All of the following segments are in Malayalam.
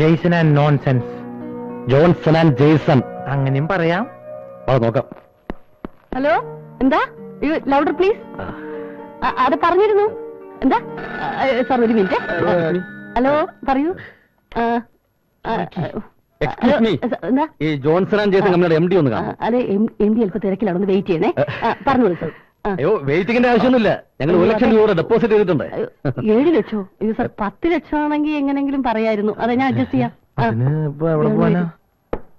Jason and nonsense. Johnson and Jason. അങ്ങനെയും പറയാം. അത് നോക്കാം. ഹലോ എന്താ? ലൗഡർ പ്ലീസ് അത് പറഞ്ഞിരുന്നു. എന്താ? സാർ ഒരു മിനിറ്റ് ഹലോ പറയൂ. ഈ ജോൺസൺ ആൻഡ് ജെയ്സൺ കമ്പനിയുടെ എം ഡി ഒന്ന് കാണാം അതെ എം ഡി അല്പം തിരക്കിലാണ് ഒന്ന് വെയിറ്റ് ചെയ്യണേ. പറഞ്ഞോളൂ സാർ. അയ്യോ വെയിറ്റിങ്ങിന്റെ ആവശ്യമൊന്നുമില്ല. ഞങ്ങൾ ഒരു ലക്ഷം രൂപ ഡെപ്പോസിറ്റ് ചെയ്തിട്ടുണ്ട്. അയ്യോ, ഏഴ് ലക്ഷോ? ഇത് സാർ പത്ത് ലക്ഷം ആണെങ്കിൽ എങ്ങനെങ്കിലും പറയായിരുന്നു. അതെ ഞാൻ അഡ്ജസ്റ്റ് ചെയ്യാം.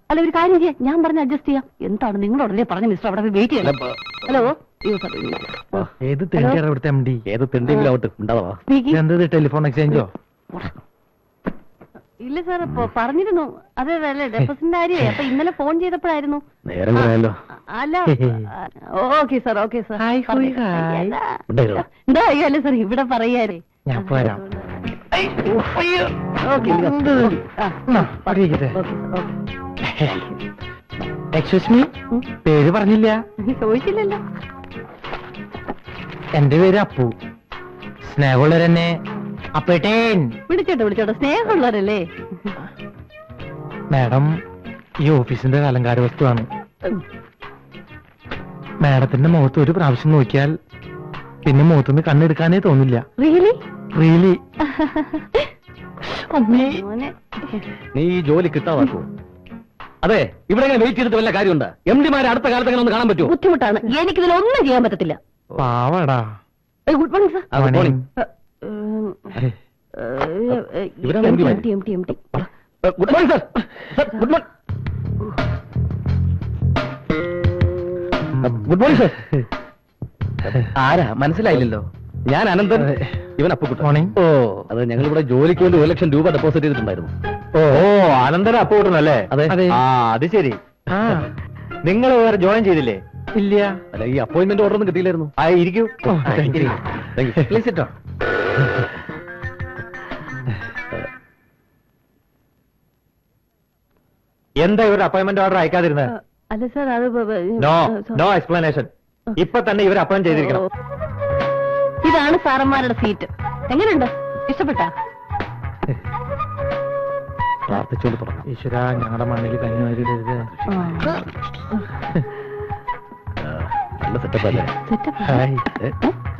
അല്ല ഒരു കാര്യം ചെയ്യാം. ഞാൻ പറഞ്ഞ അഡ്ജസ്റ്റ് ചെയ്യാം. എന്താണ് നിങ്ങൾ ഉടനെ പറഞ്ഞ മിസ്റ്റർ അവിടെ വെയിറ്റ് ചെയ്യണം? ഹലോ അയ്യോ സാർ ഓ, ഏത് തെണ്ടിയാണ് ഇവിടുത്തെ എം ഡി ഏത് തെണ്ടിയിലാവട്ടെ ഉണ്ടാവാ എന്ത് എന്തത് ടെലിഫോൺ എക്സ്ചേഞ്ചോ ഇല്ല സാർ പറഞ്ഞിരുന്നു. അതെ അതെ അല്ലേ ഡെപ്പോസിറ്റിന്റെ കാര്യമേ. അപ്പൊ ഇന്നലെ ഫോൺ ചെയ്തപ്പോഴായിരുന്നു. നേരം അല്ല ഓക്കെ സാർ ഓക്കെ സാർ? എന്താ? അല്ലേ സാർ ഇവിടെ പറയാരേ ഞാൻ പോരാം. പേര് പറഞ്ഞില്ല. ചോദിച്ചില്ലല്ലോ. എന്റെ പേര് അപ്പു. സ്നേഹമുള്ളവരെന്നെ അപ്പേട്ടേൻ. വിളിച്ചോട്ടെ വിളിച്ചോട്ടെ. സ്നേഹമുള്ളവരല്ലേ? മാഡം ഈ ഓഫീസിന്റെ അലങ്കാര വസ്തുവാണ്. മാഡത്തിന്റെ മുഖത്ത് ഒരു പ്രാവശ്യം നോക്കിയാൽ പിന്നെ മുഖത്ത് നിന്ന് കണ്ണെടുക്കാനേ തോന്നില്ല. റിയലി റിയലി നീ ഈ ജോലി കിട്ടാതാക്കൂ അതെ ഇവിടെ വെയിറ്റ് ചെയ്തിട്ട് വല്ല കാര്യമുണ്ട്? എം ഡിമാരെ അടുത്ത കാലത്ത് അങ്ങനെ ഒന്ന് കാണാൻ പറ്റുമോ? ബുദ്ധിമുട്ടാണ്. എനിക്കിതിലൊന്നും ചെയ്യാൻ പറ്റത്തില്ല. പാവടാ. Good morning sir good morning sir sir good morning good morning sir ആരാ? മനസ്സിലായില്ലല്ലോ. ഞാൻ അനന്തൻ. ഇവൻ അപ്പുകുട്ടൻ Morning. ഓ അത് ഞങ്ങൾ ഇവിടെ ജോലിക്ക് വേണ്ടി ഒരു ലക്ഷം രൂപ ഡെപ്പോസിറ്റ് ചെയ്തിട്ടുണ്ടായിരുന്നു. ഓ. അനന്തര അപ്പുകുട്ടൻ അല്ലേ അതെ. ആ അത്. ശരി. നിങ്ങൾ വേറെ ജോയിൻ ചെയ്തില്ലേ? ഇല്ല. അല്ല ഈ അപ്പോയിന്റ്മെന്റ് ഓർഡർ ഒന്നും കിട്ടിയില്ലായിരുന്നു. ആ ഇരിക്കൂ. പ്ലീസ് ഇട്ടോ എന്താ ഇവരുടെ അപ്പോയിന്റ്മെന്റ് ഓർഡർ അയക്കാതിരുന്നത് അല്ല സാർ അത് നോ നോ എക്സ്പ്ലനേഷൻ ഇപ്പൊ തന്നെ ഇവർ അപ്പോയിന്റ് ചെയ്തിരിക്കണം. ഇതാണ് സാറന്മാരുടെ സീറ്റ് എങ്ങനെയുണ്ട്? ഇഷ്ടപ്പെട്ട? പ്രാർത്ഥിച്ചുകൊണ്ട് തുടങ്ങാം. ഈശ്വര ഞങ്ങളുടെ മണ്ണിൽ നല്ല സെറ്റപ്പ് അല്ലേ?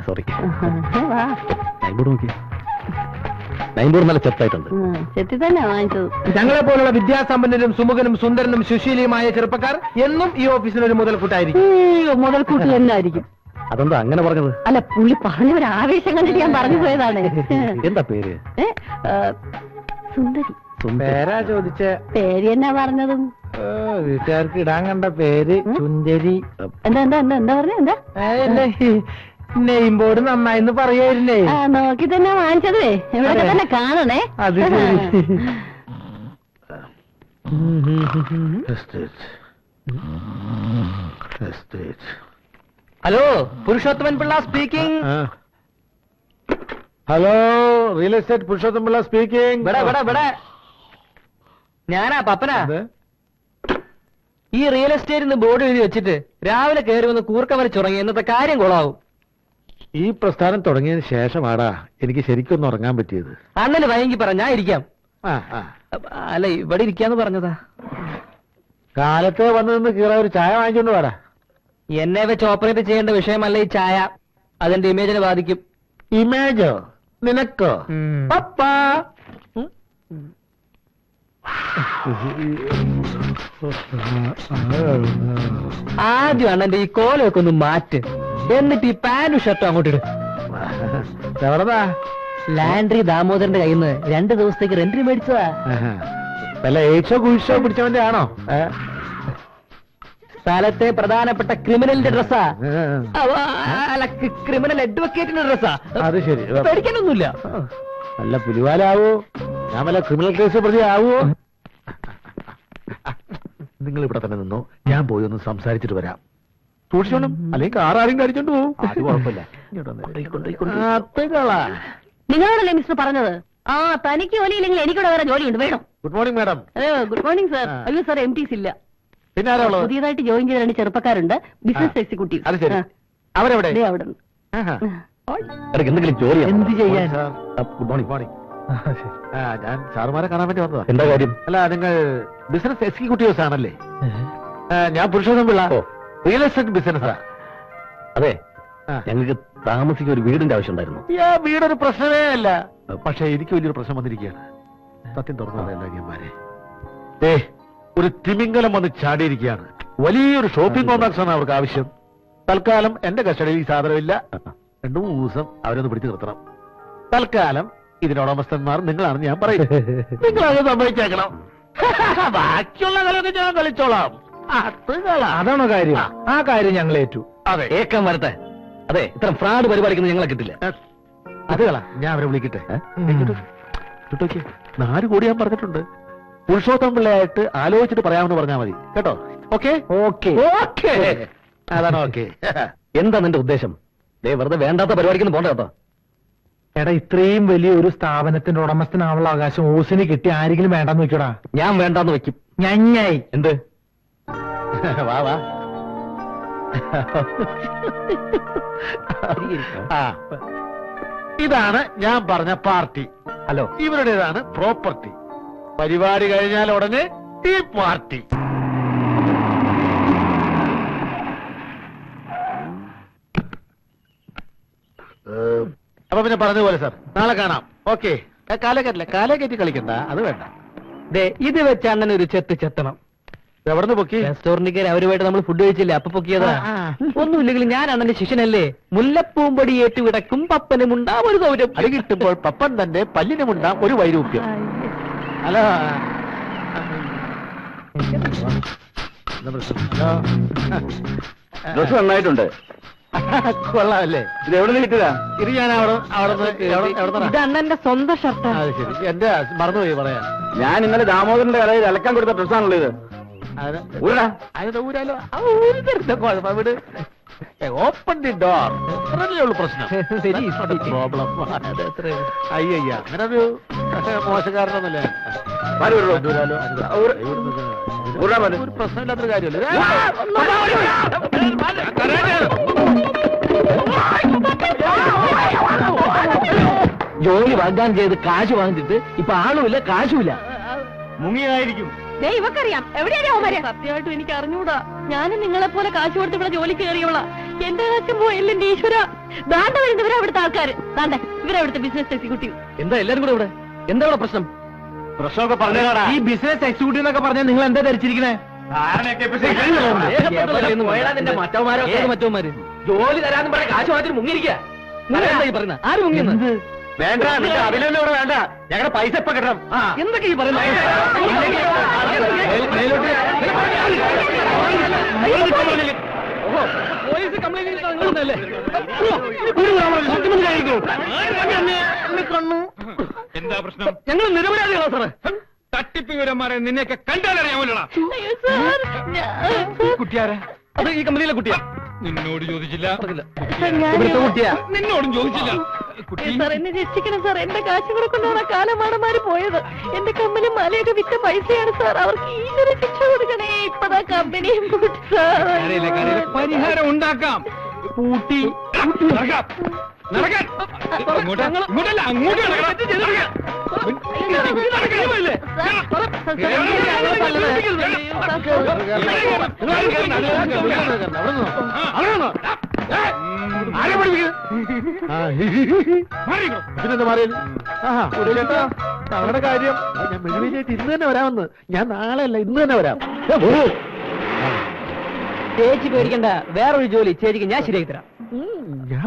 സോറി നോക്കി ബോർഡ് നല്ല ചെത്തായിട്ടുണ്ട് ചെത്തി തന്നെ വാങ്ങിച്ചത്. ഞങ്ങളെ പോലുള്ള വിദ്യാസമ്പന്നരും സുമുഖനും സുന്ദരനും സുശീലിയുമായ ചെറുപ്പക്കാർ എന്നും ഈ ഓഫീസിന് ഒരു മുതൽക്കൂട്ടായിരിക്കും. അയ്യോ, മുതൽക്കൂട്ട് തന്നെ ആയിരിക്കും അതെന്താ അങ്ങനെ പറഞ്ഞത്? അല്ല പുള്ളി പറഞ്ഞ ഒരു ആവേശം കണ്ടിട്ട് ഞാൻ പറഞ്ഞു പോയതാണ്. എന്താ പേര്? ഏ, ആ, സുന്ദരി. പേരാ ചോദിച്ച. പേര് എന്നാ പറഞ്ഞതും? വീട്ടുകാർക്ക് ഇടാൻ കണ്ട പേര് ചുന്തരി എന്താ എന്താ എന്താ എന്താ പറഞ്ഞ എന്താ? നെയിം ബോർഡ് നന്നായിന്ന് പറയായിരുന്നേ. ആ നോക്കി തന്നെ വാങ്ങിച്ചതേ. ഇവിടെ തന്നെ കാണണേ. അത്. Hello Purushothaman Pillai speaking. Hello real estate Purushothaman Pillai speaking. ഞാനാ പപ്പനാ. ഈ റിയൽ എസ്റ്റേറ്റിന് ബോർഡ് എഴുതി വെച്ചിട്ട് രാവിലെ കയറി വന്ന് കൂർക്ക വരച്ചുറങ്ങി ഇന്നത്തെ കാര്യം കൊളാവും ഈ പ്രസ്ഥാനം തുടങ്ങിയതിന് ശേഷമാടാ എനിക്ക് ശരിക്കൊന്ന് ഉറങ്ങാൻ പറ്റിയത്. അന്നല്ല വൈകി പറ ഞാൻ ഇരിക്കാം. ആ ആ. അല്ല ഇവിടെ ഇരിക്കാന്ന് പറഞ്ഞതാ. കാലത്തെ വന്നു നിന്ന് കീറ ഒരു ചായ വാങ്ങിച്ചോണ്ട് വാടാ. എന്നെ വെച്ച് ഓപ്പറേറ്റ് ചെയ്യേണ്ട വിഷയമല്ല ഈ ചായ. അതെന്റെ ഇമേജിനെ ബാധിക്കും. ഇമേജോ നിനക്കോ. പപ്പാ. ആദ്യം അണ്ണന്റെ ഈ കോലൊക്കെ ഒന്ന് മാറ്റ്. എന്നിട്ട് ഈ പാന്റും ഷർട്ടും അങ്ങോട്ട് ഇടും. എവിടെതാ? ലാൻഡ്രി ദാമോദരന്റെ കയ്യിൽ നിന്ന് രണ്ടു ദിവസത്തേക്ക് റെന്റിന് മേടിച്ചതാ. വല്ല എയ്ഡ്സോ കുഴിച്ചോ പിടിച്ചവന്റെ ആണോ? സ്ഥലത്തെ പ്രധാനപ്പെട്ട ക്രിമിനലിന്റെ ഡ്രസ്സാ. അല്ല ക്രിമിനൽ അഡ്വക്കേറ്റിന്റെ ഡ്രസ്സാ. അത് ശരി. പേടിക്കാനൊന്നുമില്ല. നല്ല പുലിവാലാവോ? ഞാൻ വല്ല ക്രിമിനൽ കേസ് പ്രതി ആവോ നിങ്ങൾ ഇവിടെ തന്നെ നിന്നോ. ഞാൻ പോയി ഒന്ന് സംസാരിച്ചിട്ട് വരാം. സൂക്ഷിച്ചോണം അല്ലെങ്കിൽ കാർ ആരെങ്കിലും അടിച്ചോണ്ട് പോകും അത് കുഴപ്പമില്ല. അത്തുകളാ നിങ്ങളോടല്ലേ മിസ്റ്റർ പറഞ്ഞത്? ആ തനിക്ക് ജോലിയില്ലെങ്കിൽ എനിക്കിവിടെ വേറെ ജോലിയുണ്ട്. വേണം. Good morning madam good morning sir. അയ്യോ സാർ എം ടിസ് ഇല്ല. പിന്നെ പുതിയതായിട്ട് ജോയിൻ ചെയ്ത രണ്ട് ചെറുപ്പക്കാരുണ്ട്. ബിസിനസ് എക്സിക്യൂട്ടീവ് അത് ശരി. അവരെവിടെ? അവിടെ എന്തെങ്കിലും ജോലി എന്ത് ചെയ്യാൻ? ഗുഡ് മോർണിംഗ് മോർണിംഗ് ആ ഞാൻ സാറുമാരെ കാണാൻ വേണ്ടി വന്നതാ. എന്താ കാര്യം? അല്ല നിങ്ങൾ ബിസിനസ് എക്സിക്യൂട്ടീവ്സ് ആണല്ലേ ഞാൻ പുരുഷോത്തം പിള്ള. റിയൽ എസ്റ്റേറ്റ് ബിസിനസ്സാ അതെ. ഞങ്ങൾക്ക് താമസിക്കാൻ ഒരു വീടിന്റെ ആവശ്യം ഉണ്ടായിരുന്നു ഈ ആ വീടൊരു പ്രശ്നമേ അല്ല. പക്ഷെ എനിക്ക് വലിയൊരു പ്രശ്നം വന്നിരിക്കുകയാണ്. സത്യം തുറന്നു പറയല്ല അനിയന്മാരെ ഏ ഒരു തിമിംഗലം വന്ന് ചാടിയിരിക്കുകയാണ്. വലിയൊരു ഷോപ്പിംഗ് കോംപ്ലക്സ് ആണ് അവർക്ക് ആവശ്യം. തൽക്കാലം എന്റെ കസ്റ്റഡിയിൽ ഈ സാധനമില്ല രണ്ടു മൂന്ന് ദിവസം അവരൊന്ന് പിടിച്ചു നിർത്തണം. തൽക്കാലം ഇതിന്റെ ഉടമസ്ഥന്മാർ നിങ്ങളാണെന്ന് ഞാൻ പറയും. നിങ്ങളത് സമ്മതിച്ചേക്കണം. ബാക്കിയുള്ള കളിയൊക്കെ ഞാൻ കളിച്ചോളാം. അതാണോ കാര്യം? ആ കാര്യം ഞങ്ങൾ ഏറ്റു. അതെ. ഏക്കം വരട്ടെ. അതെ ഇത്ര ഫ്രാഡ് പരിപാലിക്കുന്നത് ഞങ്ങളെ കിട്ടില്ല. അത് കളാ. ഞാൻ അവരെ വിളിക്കട്ടെ. നാല് കോടി ഞാൻ പറഞ്ഞിട്ടുണ്ട്. പുരുഷോത്തം പിള്ളയായിട്ട് ആലോചിച്ചിട്ട് പറയാമെന്ന് പറഞ്ഞാൽ മതി. കേട്ടോ? ഓക്കെ? ഓക്കെ. ഓക്കെ. അതാണ് ഓക്കെ. എന്താ നിന്റെ ഉദ്ദേശം? ദേ വെറുതെ വേണ്ടാത്ത പരിപാടിക്കൊന്നും പോണ്ട കേട്ടോ. എടാ ഇത്രയും വലിയ ഒരു സ്ഥാപനത്തിന്റെ ഉടമസ്ഥനാവുള്ള അവകാശം ഓസിന് കിട്ടി. ആരെങ്കിലും വേണ്ടെന്ന് വെക്കടാ. ഞാൻ വേണ്ടാന്ന് വെക്കും. ഞാൻ. എന്ത്? വാ വാ. ആ. ഇതാണ് ഞാൻ പറഞ്ഞ പാർട്ടി. ഹലോ. ഇവരുടേതാണ് പ്രോപ്പർട്ടി. പരിപാടി കഴിഞ്ഞാൽ ഉടനെ ഈ പാർട്ടി. അപ്പൊ പിന്നെ പറഞ്ഞതുപോലെ സാർ. നാളെ കാണാം. ഓക്കെ. കാലേ കയറ്റില്ല കാലേ കയറ്റി കളിക്കണ്ട. അത് വേണ്ട. ഇത് വെച്ച് അങ്ങനെ ഒരു ചെത്ത് ചെത്തണം. എവിടുന്ന് പൊക്കി? റെസ്റ്റോറന്റ് കയറി അവരുമായിട്ട് നമ്മൾ ഫുഡ് കഴിച്ചില്ലേ? അപ്പൊ പൊക്കിയതാ. ഒന്നുമില്ലെങ്കിൽ ഞാനാണ് എന്റെ ശിഷ്യനല്ലേ? മുല്ലപ്പൂമ്പടി ഏറ്റുവിടക്കും പപ്പനും ഉണ്ടാവും ഒരു സൗരം അടി കിട്ടുമ്പോൾ പപ്പൻ തന്റെ പല്ലിനുമുണ്ടാം ഒരു വൈരൂപ്യം. അല്ലോ. ഡ്രസ്? ഹലോ. നന്നായിട്ടുണ്ട്. കൊള്ളാമല്ലേ? ഇത് എവിടെ നിന്ന് കിട്ടിയതാ? ഇത് ഞാൻ അവിടെ അണ്ണന്റെ സ്വന്തം ഷർട്ടാണ് എന്റെ മറന്നുപോയി പറയാൻ ഞാൻ ഇന്നലെ ദാമോദരന്റെ കടയിൽ അലക്കാൻ കൊടുത്ത ഡ്രസ്സാണല്ലോ ഊരാലോ? കുഴപ്പം വിട് ഓപ്പൺ ദി ഡോർ അത്രല്ലേ ഉള്ളൂ പ്രശ്നം. പ്രോബ്ലം അങ്ങനെ ഒരു മോശക്കാരനൊന്നുമല്ലേ. ഒരു പ്രശ്നമില്ലാത്തൊരു കാര്യമല്ലേ. ജോലി വാഗ്ദാനം ചെയ്ത് കാശ് വാങ്ങിച്ചിട്ട് ഇപ്പൊ ആളുമില്ല കാശുമില്ല. മുങ്ങിയതായിരിക്കും. ദേ ഇവക്കറിയാം. എവിടെയാണ് അവന്മാര്? സത്യമായിട്ടും എനിക്ക് അറിഞ്ഞൂടാ. ഞാനും നിങ്ങളെ പോലെ കാശ് കൊടുത്ത് ഇവിടെ ജോലി കയറിയവളാ. എന്റെ കാശും പോയല്ലേ എന്റെ ഈശ്വര. ദാണ്ട വരുന്നവരാ അവിടുത്തെ ആൾക്കാര്. ദാണ്ട ഇവരെ അവിടുത്തെ ബിസിനസ് എക്സിക്യൂട്ടീവ് എന്താ എല്ലാരും കൂടെ ഇവിടെ? എന്താ ഇവിടെ പ്രശ്നം? പ്രശ്നമൊക്കെ പറഞ്ഞാടാ. ഈ ബിസിനസ് എക്സിക്യൂട്ടീവ് എന്നൊക്കെ പറഞ്ഞാൽ നിങ്ങൾ എന്താ ധരിച്ചിരിക്കണേ? മറ്റവന്മാര്? ജോലി തരാന്ന് പറഞ്ഞ കാശ് മാറ്റി മുങ്ങിയിരിക്കുക ആര് മുങ്ങിയെന്ന്? വേണ്ട നിന്റെ അഭിനയൊന്നും ഇവിടെ വേണ്ട. ഞങ്ങളുടെ പൈസ ഇപ്പൊ കിട്ടണം. എന്തൊക്കെ ഈ പറയുന്നത്? Police complaint? എന്താ പ്രശ്നം? ഞങ്ങൾ നിരപരാധികളാ സാറേ. തട്ടിപ്പ് വിവരന്മാരെ നിന്നെയൊക്കെ കണ്ടാലറിയാമല്ലോടാ. കുട്ടിയാരെ? അത് ഈ കമ്പനിയിലെ കുട്ടിയാ. നിന്നോട് ചോദിച്ചില്ല. കുട്ടിയാ. നിന്നോടും ചോദിച്ചില്ല. സാർ എന്നെ രക്ഷിക്കണം സാർ എന്റെ കാശ് കൂടെ കാലമാണമാര് കാലമാടന്മാര് പോയത്. എന്റെ കമ്പനി മലയൊക്കെ വിറ്റ പൈസയാണ് സാർ. അവർക്ക് ഈശ്വര ശിക്ഷ കൊടുക്കണേ. ഇപ്പതാ കരയിലെ പരിഹാരം ഉണ്ടാക്കാം. പൂട്ടി. അങ്ങോട്ടല്ല നടക്കാൻ. ഇങ്ങോട്ട്. ഇങ്ങോട്ടല്ല അങ്ങോട്ട്? ആരെ പഠിപ്പിക്കുന്നത് മാറിയത് ചേട്ടാ ഞങ്ങളുടെ കാര്യം ഞാൻ മെഴുകിലേക്ക് ഇന്ന് തന്നെ വരാമെന്ന് ഞാൻ നാളെ അല്ല ഇന്ന് തന്നെ വരാം. ചേച്ചി പേടിക്കണ്ട വേറൊരു ജോലി ചേച്ചിക്ക് ഞാൻ ശരിയാക്കി തരാം ഞാൻ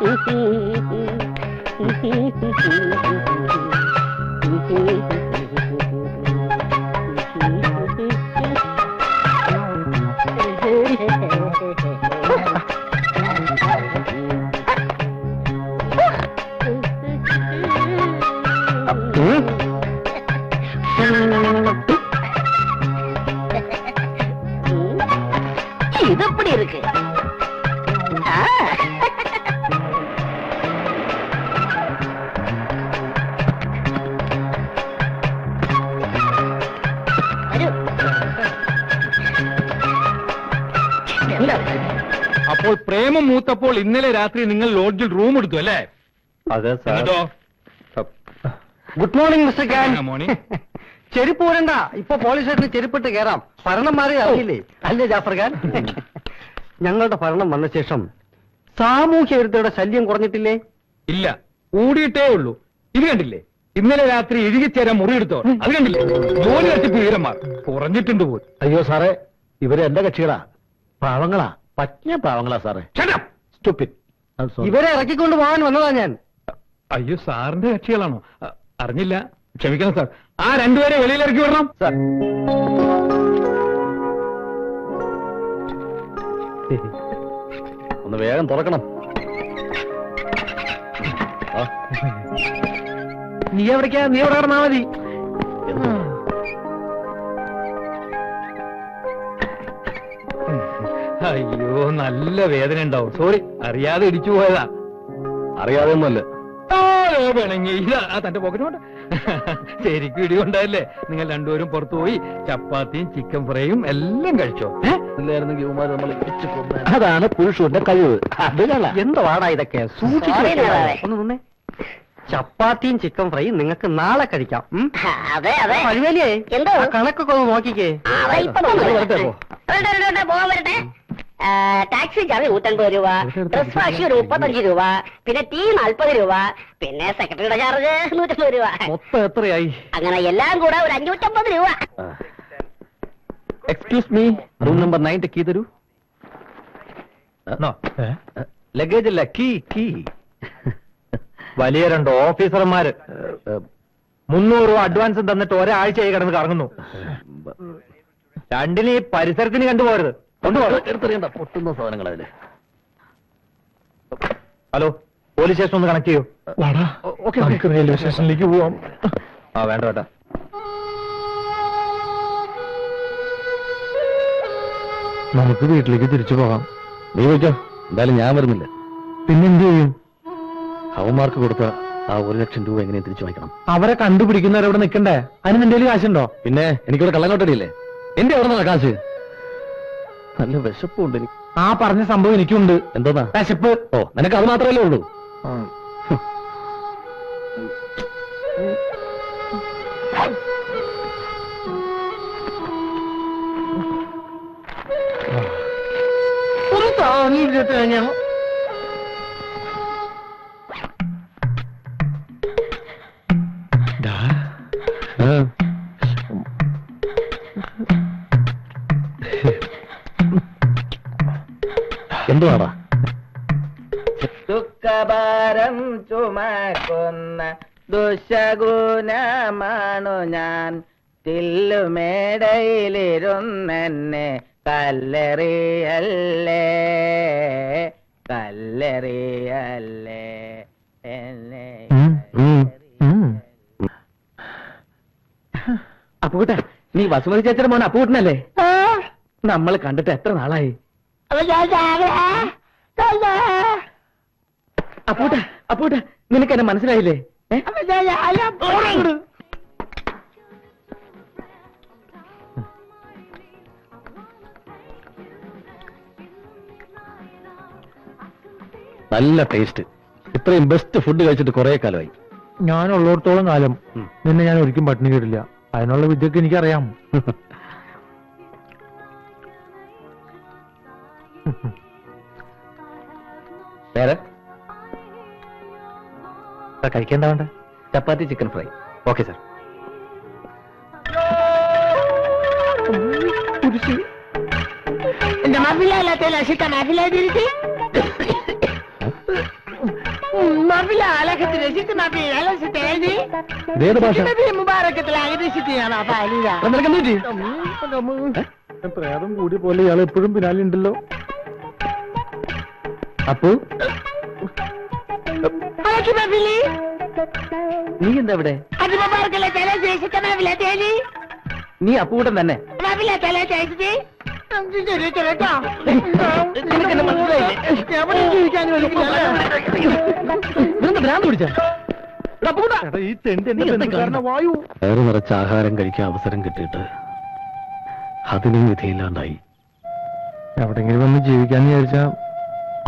Mm-hmm. ഇന്നലെ രാത്രി നിങ്ങൾ ലോഡ്ജിൽ റൂം എടുത്തു അല്ലേ? അതെ എന്നിട്ടോ? Good morning mister Khan morning. morning. ചെരുപ്പ് പോരണ്ട ഇപ്പൊ പോലീസ് സ്റ്റേഷനിൽ ചെരുപ്പിട്ട് കയറാം ഭരണം മാറി അറിയില്ലേ? അല്ലേ ജാഫർ ഖാൻ ഞങ്ങളുടെ ഭരണം വന്ന ശേഷം സാമൂഹ്യ വിരുദ്ധയുടെ ശല്യം കുറഞ്ഞിട്ടില്ലേ? ഇല്ല. കൂടിയിട്ടേ ഉള്ളൂ. ഇത് കണ്ടില്ലേ? ഇന്നലെ രാത്രി ഇഴുകിച്ചേരാൻ മുറിയെടുത്തോ അത് കണ്ടില്ലേ? ജോലി വെച്ചിട്ട് വീരന്മാർ. കുറഞ്ഞിട്ടുണ്ട് പോലും. അയ്യോ സാറേ. ഇവരെ എന്റെ കക്ഷികളാ. പാവങ്ങളാ. പറ്റിയ പാവങ്ങളാ സാറേ. Shut up! സ്റ്റുപ്പിഡ് ഇവരെ ഇറക്കിക്കൊണ്ട് പോകാൻ വന്നതാ ഞാൻ. അയ്യോ സാറിന്റെ കക്ഷികളാണോ? അറിഞ്ഞില്ല. ക്ഷമിക്കണം സാർ. ആ രണ്ടുപേരെ വെളിയിൽ ഇറക്കി വിടണം ഒന്ന് വേഗം തുറക്കണം. നീ എവിടേക്കാ? നീ എവിടെ കിടന്നാ മതി. അയ്യോ നല്ല വേദന ഉണ്ടാവും. സോറി അറിയാതെ ഇടിച്ചു പോയതാ. അറിയാതെ തന്റെ പോക്കറ്റ് കൊണ്ട്. ശരിക്കും ഇടികൊണ്ടല്ലേ നിങ്ങൾ രണ്ടുപേരും പുറത്തു പോയി ചപ്പാത്തിയും ചിക്കൻ ഫ്രൈയും എല്ലാം കഴിച്ചോ? അതാണ് പുരുഷന്റെ കഴിവ്. അത് എന്തുവാടാ ഇതൊക്കെ? സൂക്ഷിച്ചു ഒന്ന് നിന്നേ. ചപ്പാത്തിയും ചിക്കൻ ഫ്രൈയും നിങ്ങൾക്ക് നാളെ കഴിക്കാം? അതെ അതെ. പഴുവേലിയേ എന്തോ? കണക്കൊക്കെ ഒന്ന് നോക്കിക്കേ. പോകാൻ വരട്ടെ ടാക്സി ചാർജ് നൂറ്റൻപത് രൂപ ഡ്രസ് വാഷി ഒരു മുപ്പത്തഞ്ച് രൂപ പിന്നെ ടീ നാൽപ്പത് രൂപ പിന്നെ സെക്രട്ടറിയുടെ ചാർജ് നൂറ്റമ്പത് രൂപ. മൊത്തം എത്രയായി? അങ്ങനെ എല്ലാം കൂടെ ഒരു അഞ്ഞൂറ്റമ്പത് രൂപ. Excuse me room number nine key തരൂ. ലഗേജ് അല്ല കീ കീ വലിയ രണ്ട് ഓഫീസർമാര്. മുന്നൂറ് രൂപ അഡ്വാൻസ് തന്നിട്ട് ഒരാഴ്ചയായി കിടന്ന് കറങ്ങുന്നു. രണ്ടിന് ഈ പരിസരത്തിന് കണ്ടുപോകരുത്. പൊട്ടുന്ന സാധനങ്ങൾ അതിൽ. ഹലോ പോലീസ് സ്റ്റേഷൻ ഒന്ന് കണക്ട് ചെയ്യൂ. ഓക്കെ റെയിൽവേ സ്റ്റേഷനിലേക്ക് പോവാം. ആ വേണ്ട വേണ്ട. നമുക്ക് വീട്ടിലേക്ക് തിരിച്ചു പോകാം. നീ വെച്ചോ എന്തായാലും ഞാൻ വരുന്നില്ല. പിന്നെന്ത് ചെയ്യും? അവന്മാർക്ക് കൊടുത്ത ആ ഒരു ലക്ഷം രൂപ എങ്ങനെയും തിരിച്ചു വാങ്ങിക്കണം. അവരെ കണ്ടുപിടിക്കുന്നവരവിടെ നിൽക്കണ്ടേ? അതിന് നിന്റെ കയ്യിൽ കാശുണ്ടോ? പിന്നെ എനിക്കിവിടെ കള്ളങ്ങോട്ടടിയില്ലേ എന്റെ അവിടെ നിന്നാ കാശ്? നല്ല വിശപ്പുണ്ട് എനിക്ക്. ആ പറഞ്ഞ സംഭവം എനിക്കുണ്ട്. എന്തോന്നാ? വിശപ്പ്. ഓ നിനക്ക് അത് മാത്രമല്ലേ ഉള്ളൂ? ഞാൻ എന്തുവാടാ? ദുഃഖഭാരം ചുമക്കുന്ന ദുശഗുണമാണു ഞാൻ. തില്ലുമേടയിലിരുന്നെന്നെ കല്ലെറിയല്ലേ? കല്ലെറിയല്ലേ? എന്നെ അപ്പൂട്ട നീ വസുമതി ചേച്ചിയുടെ മോൻ അപ്പൂട്ടനല്ലേ? നമ്മൾ കണ്ടിട്ട് എത്ര നാളായി? അപ്പൂട്ട അപ്പൂട്ട നിനക്ക് എന്നെ മനസ്സിലായില്ലേ? നല്ല ടേസ്റ്റ് ഇത്രയും ബെസ്റ്റ് ഫുഡ് കഴിച്ചിട്ട് കുറെ കാലമായി. ഞാൻ ഉള്ളിടത്തോളം കാലം നിന്നെ ഞാൻ ഒരിക്കലും പട്ടിണി കിട്ടില്ല. അതിനുള്ള വിദ്യക്ക് എനിക്കറിയാം. വേറെ? കഴിക്കേണ്ട വേണ്ട? Chapati chicken fry. Okay sir. രസിത്ത് അലസത്തെ എഴുതി. പറ്റി? പ്രേതം കൂടിയ പോലെ ഇയാൾ എപ്പോഴും പിന്നാലുണ്ടല്ലോ അപ്പു? നീ എന്താ ഇവിടെ നീ അപ്പൂട്ടൻ തന്നെ വയറു നിറച്ച് ആഹാരം കഴിക്കാൻ അവസരം കിട്ടിയിട്ട് അതിനും വിധിയില്ലാണ്ടായി എവിടെങ്കിലും വന്ന് ജീവിക്കാന്ന് വിചാരിച്ചാ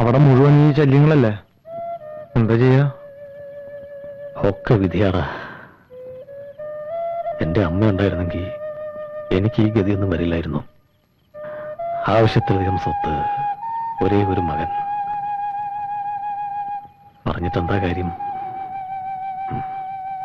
അവിടെ മുഴുവൻ ഈ ശല്യങ്ങളല്ലേ? എന്താ ചെയ്യാ? ഒക്കെ വിധിയാടാ. എന്റെ അമ്മ ഉണ്ടായിരുന്നെങ്കിൽ എനിക്ക് ഈ ഗതിയൊന്നും വരില്ലായിരുന്നു. ആവശ്യത്തിലധികം സ്വത്ത് ഒരേ ഒരു മകൻ. പറഞ്ഞിട്ടെന്താ കാര്യം?